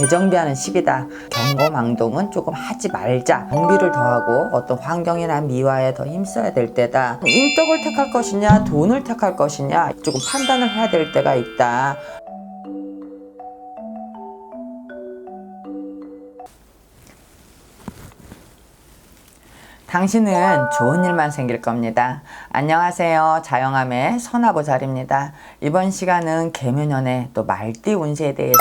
재정비하는 시기다. 경거망동은 조금 하지 말자. 정비를 더하고 어떤 환경이나 미화에 더 힘써야 될 때다. 인덕을 택할 것이냐, 돈을 택할 것이냐, 조금 판단을 해야 될 때가 있다. 당신은 좋은 일만 생길 겁니다. 안녕하세요. 자영함의 선화보살입니다. 이번 시간은 개묘년의 또 말띠 운세에 대해서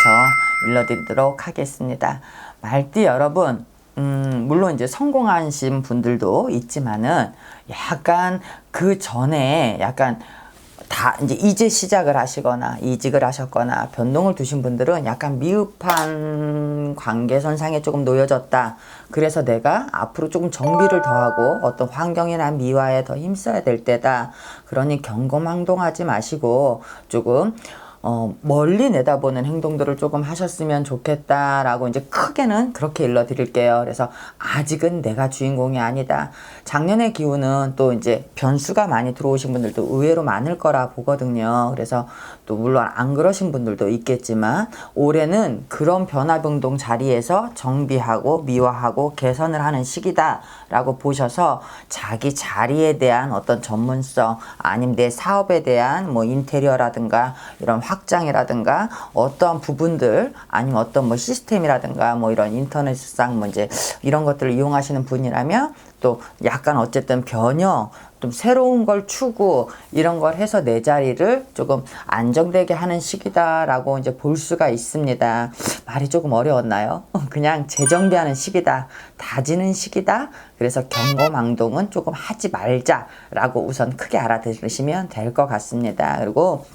일러드리도록 하겠습니다. 말띠 여러분, 음, 물론 이제 성공하신 분들도 있지만은 약간 그 전에 약간 다 이제 이제 시작을 하시거나 이직을 하셨거나 변동을 두신 분들은 약간 미흡한 관계선상에 조금 놓여졌다. 그래서 내가 앞으로 조금 정비를 더하고 어떤 환경이나 미화에 더 힘써야 될 때다. 그러니 경거망동하지 마시고 조금 어, 멀리 내다보는 행동들을 조금 하셨으면 좋겠다라고 이제 크게는 그렇게 일러 드릴게요. 그래서 아직은 내가 주인공이 아니다. 작년의 기운은 또 이제 변수가 많이 들어오신 분들도 의외로 많을 거라 보거든요. 그래서 또 물론 안 그러신 분들도 있겠지만 올해는 그런 변화병동 자리에서 정비하고 미화하고 개선을 하는 시기다라고 보셔서 자기 자리에 대한 어떤 전문성 아니면 내 사업에 대한 뭐 인테리어라든가 이런 확장이라든가 어떠한 부분들 아니면 어떤 뭐 시스템이라든가 뭐 이런 인터넷상 뭐 이제 이런 것들을 이용하시는 분이라면 또 약간 어쨌든 변형 좀 새로운 걸 추구 이런 걸 해서 내 자리를 조금 안정되게 하는 시기다라고 이제 볼 수가 있습니다. 말이 조금 어려웠나요? 그냥 재정비하는 시기다. 다지는 시기다. 그래서 경고망동은 조금 하지 말자라고 우선 크게 알아들으시면 될 것 같습니다. 그리고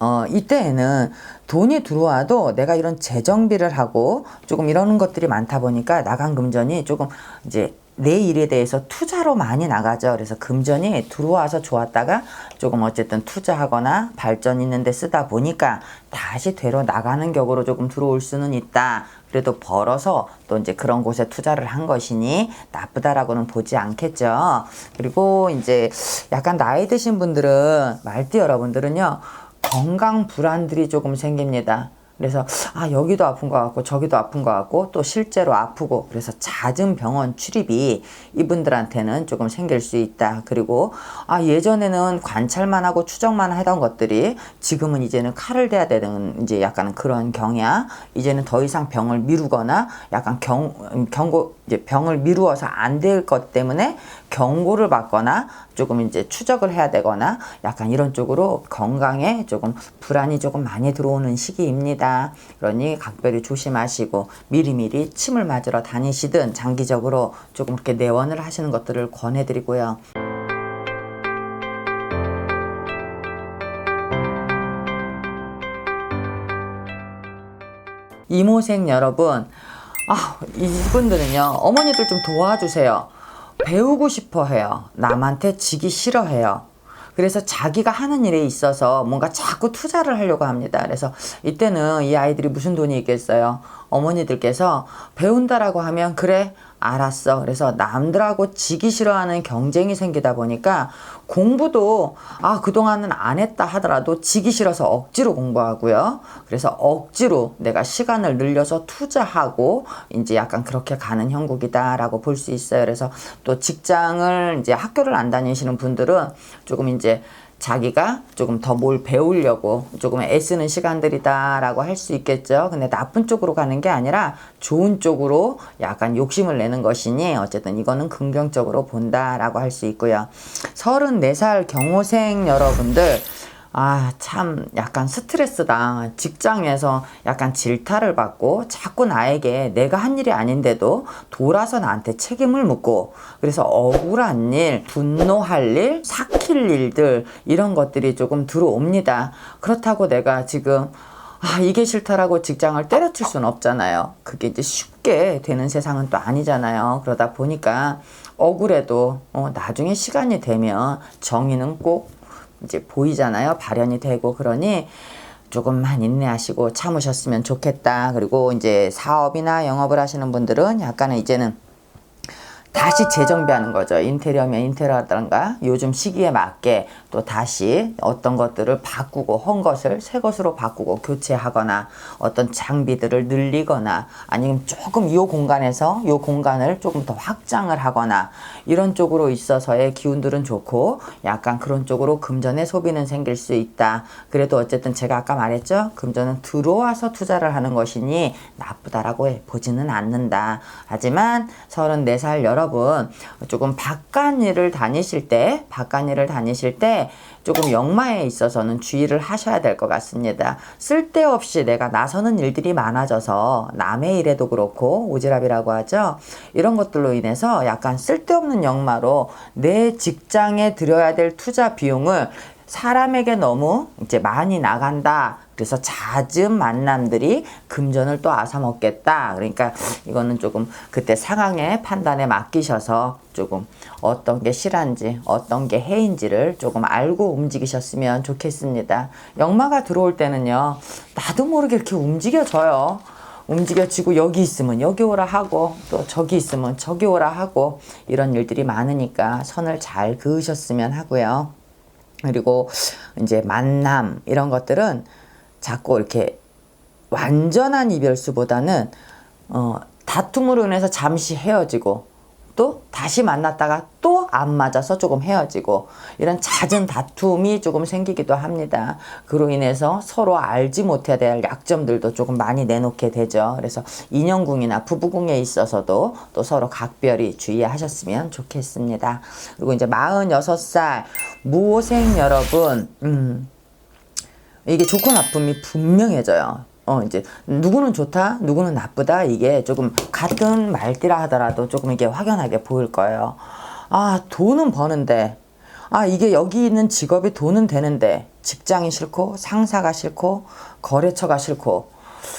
어, 이때에는 돈이 들어와도 내가 이런 재정비를 하고 조금 이러는 것들이 많다 보니까 나간 금전이 조금 이제 내 일에 대해서 투자로 많이 나가죠. 그래서 금전이 들어와서 좋았다가 조금 어쨌든 투자하거나 발전 있는 데 쓰다 보니까 다시 되로 나가는 격으로 조금 들어올 수는 있다. 그래도 벌어서 또 이제 그런 곳에 투자를 한 것이니 나쁘다라고는 보지 않겠죠. 그리고 이제 약간 나이 드신 분들은 말띠 여러분들은요. 건강 불안들이 조금 생깁니다. 그래서 아 여기도 아픈 것 같고 저기도 아픈 것 같고 또 실제로 아프고 그래서 잦은 병원 출입이 이분들한테는 조금 생길 수 있다. 그리고 아 예전에는 관찰만 하고 추정만 하던 것들이 지금은 이제는 칼을 대야 되는 이제 약간 그런 경향. 이제는 더 이상 병을 미루거나 약간 경 경고 이제 병을 미루어서 안 될 것 때문에 경고를 받거나 조금 이제 추적을 해야 되거나 약간 이런 쪽으로 건강에 조금 불안이 조금 많이 들어오는 시기입니다. 그러니 각별히 조심하시고 미리미리 침을 맞으러 다니시든 장기적으로 조금 이렇게 내원을 하시는 것들을 권해드리고요. 이모생 여러분, 아, 이분들은요, 어머니들 좀 도와주세요. 배우고 싶어 해요. 남한테 지기 싫어해요. 그래서 자기가 하는 일에 있어서 뭔가 자꾸 투자를 하려고 합니다. 그래서 이때는 이 아이들이 무슨 돈이 있겠어요? 어머니들께서 배운다라고 하면 그래 알았어. 그래서 남들하고 지기 싫어하는 경쟁이 생기다 보니까 공부도 아 그동안은 안 했다 하더라도 지기 싫어서 억지로 공부하고요. 그래서 억지로 내가 시간을 늘려서 투자하고 이제 약간 그렇게 가는 형국이다라고 볼 수 있어요. 그래서 또 직장을 이제 학교를 안 다니시는 분들은 조금 이제 자기가 조금 더 뭘 배우려고 조금 애쓰는 시간들이다라고 할 수 있겠죠. 근데 나쁜 쪽으로 가는 게 아니라 좋은 쪽으로 약간 욕심을 내는 것이니 어쨌든 이거는 긍정적으로 본다라고 할 수 있고요. 34살 경호생 여러분들 아, 참, 약간 스트레스다. 직장에서 약간 질타를 받고 자꾸 나에게 내가 한 일이 아닌데도 돌아서 나한테 책임을 묻고 그래서 억울한 일, 분노할 일, 삭힐 일들 이런 것들이 조금 들어옵니다. 그렇다고 내가 지금 아, 이게 싫다라고 직장을 때려칠 수는 없잖아요. 그게 이제 쉽게 되는 세상은 또 아니잖아요. 그러다 보니까 억울해도 어, 나중에 시간이 되면 정의는 꼭 이제 보이잖아요. 발현이 되고 그러니 조금만 인내하시고 참으셨으면 좋겠다. 그리고 이제 사업이나 영업을 하시는 분들은 약간은 이제는 다시 재정비하는 거죠. 인테리어면 인테리어라든가 요즘 시기에 맞게 또 다시 어떤 것들을 바꾸고 헌 것을 새 것으로 바꾸고 교체하거나 어떤 장비들을 늘리거나 아니면 조금 이 공간에서 이 공간을 조금 더 확장을 하거나 이런 쪽으로 있어서의 기운들은 좋고 약간 그런 쪽으로 금전의 소비는 생길 수 있다. 그래도 어쨌든 제가 아까 말했죠. 금전은 들어와서 투자를 하는 것이니 나쁘다라고 보지는 않는다. 하지만 34살 여러분 조금 바깥 일을 다니실 때 바깥 일을 다니실 때 조금 역마에 있어서는 주의를 하셔야 될 것 같습니다. 쓸데없이 내가 나서는 일들이 많아져서 남의 일에도 그렇고 오지랖이라고 하죠. 이런 것들로 인해서 약간 쓸데없는 역마로 내 직장에 들여야 될 투자 비용을 사람에게 너무 이제 많이 나간다. 그래서 잦은 만남들이 금전을 또 앗아먹겠다. 그러니까 이거는 조금 그때 상황의 판단에 맡기셔서 조금 어떤 게 실한지 어떤 게 해인지를 조금 알고 움직이셨으면 좋겠습니다. 역마가 들어올 때는요. 나도 모르게 이렇게 움직여져요. 움직여지고 여기 있으면 여기 오라 하고 또 저기 있으면 저기 오라 하고 이런 일들이 많으니까 선을 잘 그으셨으면 하고요. 그리고 이제 만남 이런 것들은 자꾸 이렇게 완전한 이별수보다는 어, 다툼으로 인해서 잠시 헤어지고 또 다시 만났다가 또 안 맞아서 조금 헤어지고 이런 잦은 다툼이 조금 생기기도 합니다. 그로 인해서 서로 알지 못해야 될 약점들도 조금 많이 내놓게 되죠. 그래서 인연궁이나 부부궁에 있어서도 또 서로 각별히 주의하셨으면 좋겠습니다. 그리고 이제 46살 무호생 여러분, 음, 이게 좋고 나쁨이 분명해져요. 어, 이제, 누구는 좋다, 누구는 나쁘다, 이게 조금 같은 말띠라 하더라도 조금 이게 확연하게 보일 거예요. 아, 돈은 버는데, 아, 이게 여기 있는 직업이 돈은 되는데, 직장이 싫고, 상사가 싫고, 거래처가 싫고,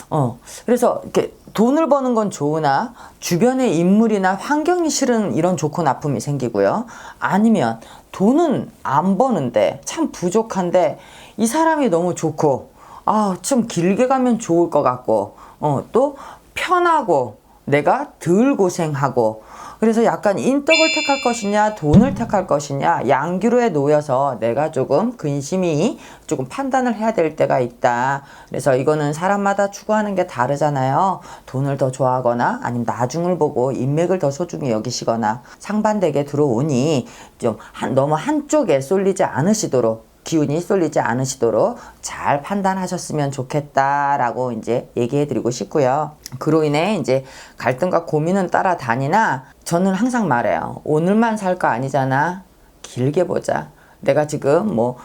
어, 그래서 이렇게 돈을 버는 건 좋으나 주변의 인물이나 환경이 싫은 이런 좋고 나쁨이 생기고요. 아니면 돈은 안 버는데 참 부족한데 이 사람이 너무 좋고 아, 좀 길게 가면 좋을 것 같고 어, 또 편하고 내가 덜 고생하고 그래서 약간 인덕을 택할 것이냐 돈을 택할 것이냐 양규로에 놓여서 내가 조금 근심이 조금 판단을 해야 될 때가 있다. 그래서 이거는 사람마다 추구하는 게 다르잖아요. 돈을 더 좋아하거나 아니면 나중을 보고 인맥을 더 소중히 여기시거나 상반되게 들어오니 좀 한, 너무 한쪽에 쏠리지 않으시도록 기운이 쏠리지 않으시도록 잘 판단하셨으면 좋겠다라고 이제 얘기해 드리고 싶고요. 그로 인해 이제 갈등과 고민은 따라다니나 저는 항상 말해요. 오늘만 살 거 아니잖아. 길게 보자. 내가 지금 뭐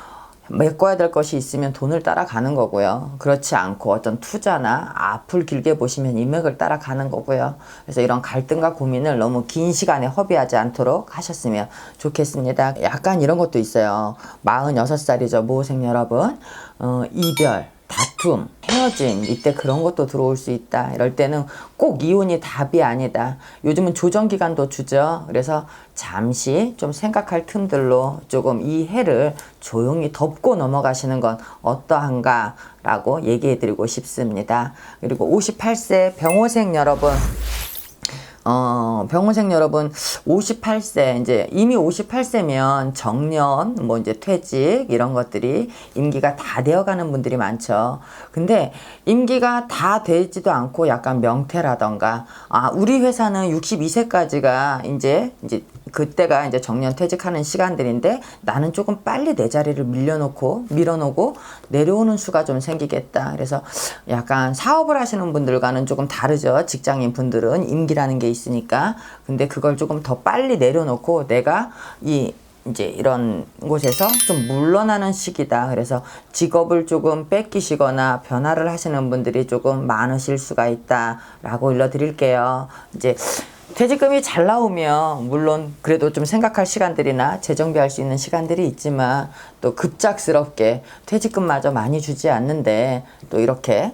메꿔야 될 것이 있으면 돈을 따라가는 거고요. 그렇지 않고 어떤 투자나 앞을 길게 보시면 인맥을 따라가는 거고요. 그래서 이런 갈등과 고민을 너무 긴 시간에 허비하지 않도록 하셨으면 좋겠습니다. 약간 이런 것도 있어요. 46살이죠. 모호생 여러분. 어, 이별. 다툼, 헤어짐, 이때 그런 것도 들어올 수 있다. 이럴 때는 꼭 이혼이 답이 아니다. 요즘은 조정 기간도 주죠. 그래서 잠시 좀 생각할 틈들로 조금 이 해를 조용히 덮고 넘어가시는 건 어떠한가 라고 얘기해 드리고 싶습니다. 그리고 58세 병호생 여러분. 어, 병원생 여러분, 58세, 이제 이미 58세면 정년, 뭐 이제 퇴직, 이런 것들이 임기가 다 되어가는 분들이 많죠. 근데 임기가 다 되지도 않고 약간 명퇴라던가, 아, 우리 회사는 62세까지가 이제, 이제 그때가 이제 정년 퇴직하는 시간들인데 나는 조금 빨리 내 자리를 밀려놓고 밀어놓고 내려오는 수가 좀 생기겠다. 그래서 약간 사업을 하시는 분들과는 조금 다르죠. 직장인 분들은 임기라는 게 있으니까. 근데 그걸 조금 더 빨리 내려놓고 내가 이 이제 이런 곳에서 좀 물러나는 시기다. 그래서 직업을 조금 뺏기시거나 변화를 하시는 분들이 조금 많으실 수가 있다라고 일러드릴게요. 이제 퇴직금이 잘 나오면 물론 그래도 좀 생각할 시간들이나 재정비할 수 있는 시간들이 있지만 또 급작스럽게 퇴직금마저 많이 주지 않는데 또 이렇게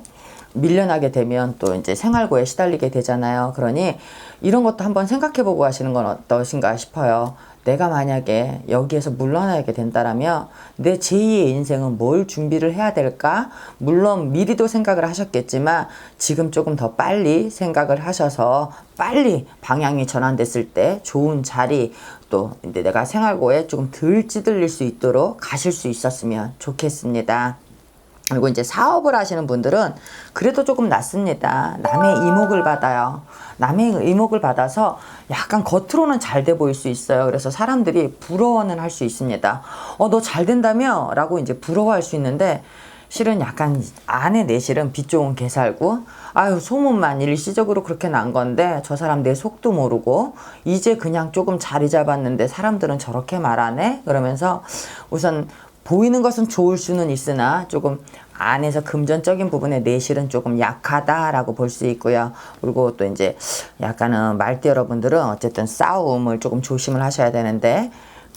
밀려나게 되면 또 이제 생활고에 시달리게 되잖아요. 그러니 이런 것도 한번 생각해 보고 하시는 건 어떠신가 싶어요. 내가 만약에 여기에서 물러나게 된다라면 내 제2의 인생은 뭘 준비를 해야 될까? 물론 미리도 생각을 하셨겠지만 지금 조금 더 빨리 생각을 하셔서 빨리 방향이 전환됐을 때 좋은 자리 또 내가 생활고에 조금 덜 찌들릴 수 있도록 가실 수 있었으면 좋겠습니다. 그리고 이제 사업을 하시는 분들은 그래도 조금 낫습니다. 남의 이목을 받아요. 남의 이목을 받아서 약간 겉으로는 잘 돼 보일 수 있어요. 그래서 사람들이 부러워는 할 수 있습니다. 어, 너 잘 된다며? 라고 이제 부러워할 수 있는데 실은 약간 안에 내실은 빚 좋은 개살고 아유 소문만 일시적으로 그렇게 난 건데 저 사람 내 속도 모르고 이제 그냥 조금 자리 잡았는데 사람들은 저렇게 말하네 그러면서 우선 보이는 것은 좋을 수는 있으나 조금 안에서 금전적인 부분에 내실은 조금 약하다라고 볼 수 있고요. 그리고 또 이제 약간은 말띠 여러분들은 어쨌든 싸움을 조금 조심을 하셔야 되는데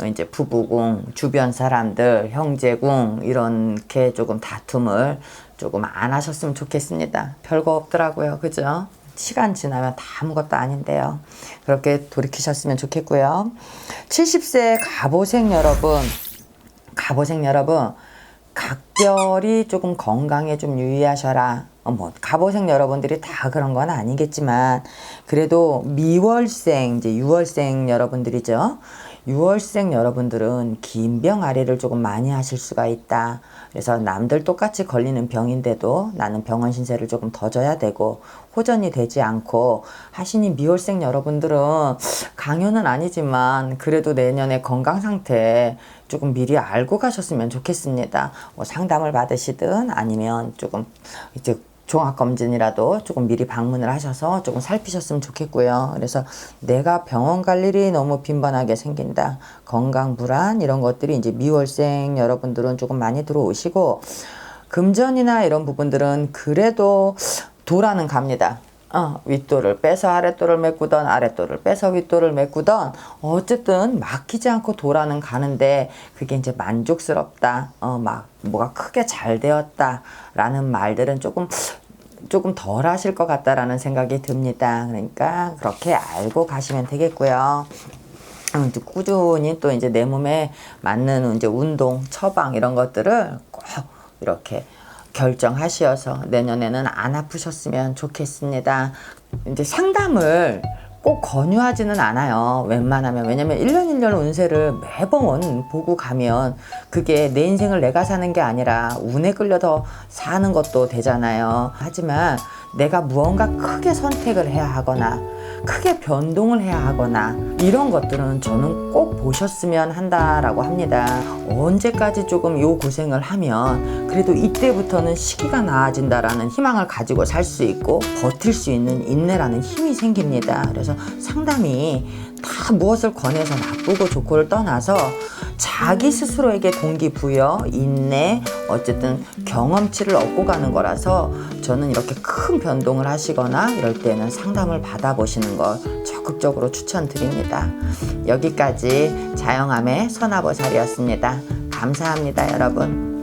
이제 부부궁, 주변 사람들, 형제궁 이렇게 조금 다툼을 조금 안 하셨으면 좋겠습니다. 별거 없더라고요. 그죠? 시간 지나면 다 아무것도 아닌데요. 그렇게 돌이키셨으면 좋겠고요. 70세 갑오생 여러분, 갑오생 여러분, 각별히 조금 건강에 좀 유의하셔라. 어, 뭐, 갑오생 여러분들이 다 그런 건 아니겠지만, 그래도 미월생, 이제 6월생 여러분들이죠. 6월생 여러분들은 긴 병 아래를 조금 많이 하실 수가 있다. 그래서 남들 똑같이 걸리는 병인데도 나는 병원 신세를 조금 더 져야 되고 호전이 되지 않고 하시니 미월생 여러분들은 강요는 아니지만 그래도 내년에 건강 상태 조금 미리 알고 가셨으면 좋겠습니다. 뭐 상담을 받으시든 아니면 조금 이제 종합검진이라도 조금 미리 방문을 하셔서 조금 살피셨으면 좋겠고요. 그래서 내가 병원 갈 일이 너무 빈번하게 생긴다. 건강 불안 이런 것들이 이제 미월생 여러분들은 조금 많이 들어오시고 금전이나 이런 부분들은 그래도 도라는 갑니다. 어, 윗돌을 빼서 아랫돌을 메꾸던 아랫돌을 빼서 윗돌을 메꾸던 어쨌든 막히지 않고 도라는 가는데 그게 이제 만족스럽다. 어, 막 뭐가 크게 잘 되었다 라는 말들은 조금 조금 덜 하실 것 같다라는 생각이 듭니다. 그러니까 그렇게 알고 가시면 되겠고요. 꾸준히 또 이제 내 몸에 맞는 이제 운동, 처방 이런 것들을 꼭 이렇게 결정하시어서 내년에는 안 아프셨으면 좋겠습니다. 이제 상담을 꼭 권유하지는 않아요. 웬만하면. 왜냐면 1년 1년 운세를 매번 보고 가면 그게 내 인생을 내가 사는 게 아니라 운에 끌려서 사는 것도 되잖아요. 하지만 내가 무언가 크게 선택을 해야 하거나 크게 변동을 해야 하거나 이런 것들은 저는 꼭 보셨으면 한다라고 합니다. 언제까지 조금 요 고생을 하면 그래도 이때부터는 시기가 나아진다라는 희망을 가지고 살 수 있고 버틸 수 있는 인내라는 힘이 생깁니다. 그래서 상담이 다 무엇을 권해서 나쁘고 좋고를 떠나서 자기 스스로에게 동기부여, 인내, 어쨌든 경험치를 얻고 가는 거라서 저는 이렇게 큰 변동을 하시거나 이럴 때는 상담을 받아보시는 걸 적극적으로 추천드립니다. 여기까지 자영함의 선화보살이었습니다. 감사합니다, 여러분.